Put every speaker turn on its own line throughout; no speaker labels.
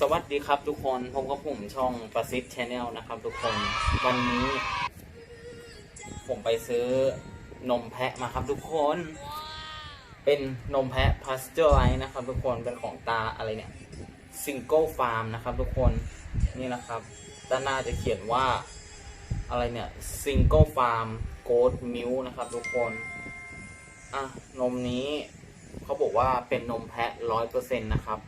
สวัสดีครับทุกคนผมกับผมช่องประสิทธิ์ชาแนลนะครับ ทุกคนวันนี้ ผมไปซื้อนมแพะมาครับทุกคน เป็นนมแพะพาสเจอร์ไลท์นะครับ ทุกคนเป็นของตาอะไรเนี่ยซิงเกิลฟาร์มนะครับทุกคนนี่นะครับด้านหน้าจะเขียนว่าอะไรเนี่ยซิงเกิลฟาร์มโกดมิลนะครับ ทุกคนอะนมนี้เขาบอกว่าเป็นนมแพะร้อยเปอร์เซ็นต์นะครับ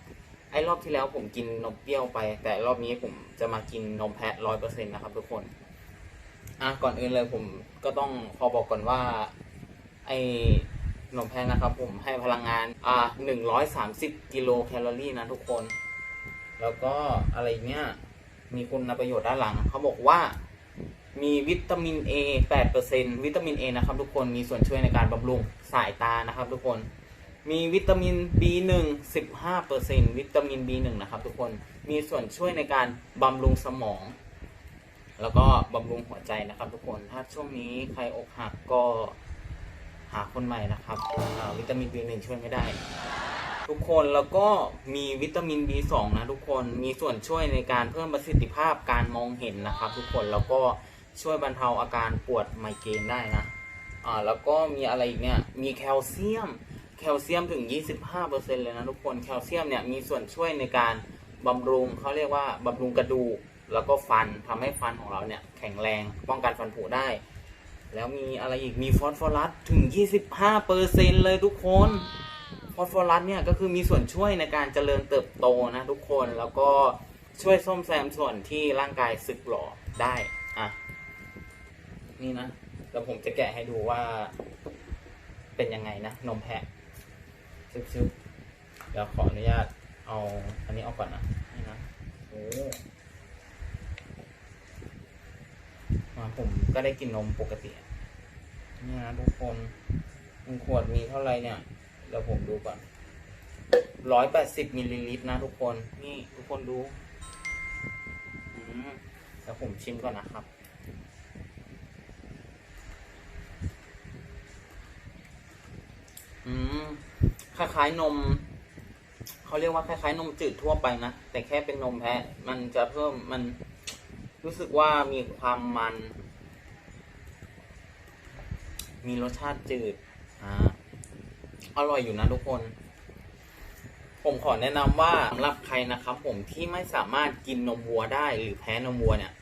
ไอ้รอบที่แล้วผมกินนมเปรี้ยวไป แต่รอบนี้ผมจะมากินนมแพะร้อยเปอร์เซ็นต์นะครับทุกคนอะก่อนอื่นเลยผมก็ต้องขอบอกก่อนว่า ไอ้นมแพะนะครับ ผมให้พลังงานอ่าหนึ่งร้อยสามสิบกิโลแคลอรี่นะทุกคน แล้วก็อะไรเนี้ยมีคุณประโยชน์ด้านหลัง เขาบอกว่ามีวิตามิน A 8%วิตามิน A นะครับทุกคนมีส่วนช่วยในการบำรุงสายตานะครับทุกคน มีวิตามิน B1 15%วิตามิน B1 นะครับทุกคนมีส่วนช่วยในการบำรุงสมอง แล้วก็บำรุงหัวใจนะครับทุกคนถ้าช่วงนี้ใครอกหักก็หาคนใหม่นะครับวิตามิน B1 ช่วยไม่ได้ ทุกคนแล้วก็มีวิตามิน B2 นะทุกคนมีส่วนช่วยในการเพิ่มประสิทธิภาพการมองเห็นนะครับ ทุกคนแล้วก็ช่วยบรรเทาอาการปวดไมเกรนได้นะอ่าแล้วก็มีอะไรอีกเนี่ยมีแคลเซียม แคลเซียมถึง 25%เลยนะทุกคน แคลเซียมเนี่ยมีส่วนช่วยในการบำรุงเขาเรียกว่าบำรุงกระดูก แล้วก็ฟันทำให้ฟันของเราเนี่ยแข็งแรงป้องกันฟันผุได้ แล้วมีอะไรอีกมีฟอสฟอรัสถึง 25%เลยทุกคนฟอสฟอรัสเนี่ยก็คือมีส่วนช่วยในการเจริญเติบโตนะทุกคนแล้วก็ช่วยซ่อมแซมส่วนที่ร่างกายสึกหรอได้อะนี่นะแล้วผมจะแกะให้ดูว่าเป็นยังไงนะ นมแพะ ซึบๆเดี๋ยวขออนุญาตเอาอันนี้ออกก่อนนะนี่นะโอ้มาผมก็ได้กินนมปกตินี่นะทุกคนหนึ่งขวดมีเท่าไรเนี่ยเดี๋ยวผมดูก่อนร้อยแปดสิบมิลลิลิตรนะทุกคน นี่ทุกคนดูเดี๋ยวผมชิมก่อนนะครับ อืม คล้ายๆนมเขาเรียกว่าคล้ายๆนมจืดทั่วไปนะ แต่แค่เป็นนมแพะ มันจะเพิ่มมันรู้สึกว่ามีความมัน มีรสชาติจืดอ่าอร่อยอยู่นะทุกคน ผมขอแนะนำว่าสำหรับใครนะครับ ผมที่ไม่สามารถกินนมวัวได้หรือแพ้นมวัวเนี่ย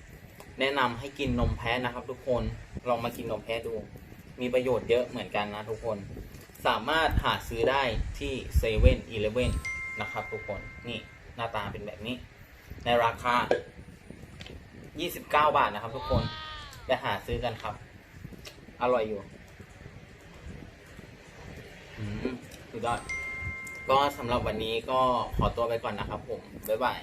แนะนำให้กินนมแพ้นะครับ ทุกคนลองมากินนมแพ้ดู มีประโยชน์เยอะเหมือนกันนะทุกคน สามารถหาซื้อได้ที่เซเว่นอีเลฟเว่นนะครับทุกคนนี่หน้าตาเป็นแบบนี้ ในราคา 29 บาทนะครับทุกคนไปหาซื้อกันครับ อร่อยอยู่สุดยอดก็สำหรับวันนี้ก็ขอตัวไปก่อนนะครับผม บ๊ายบาย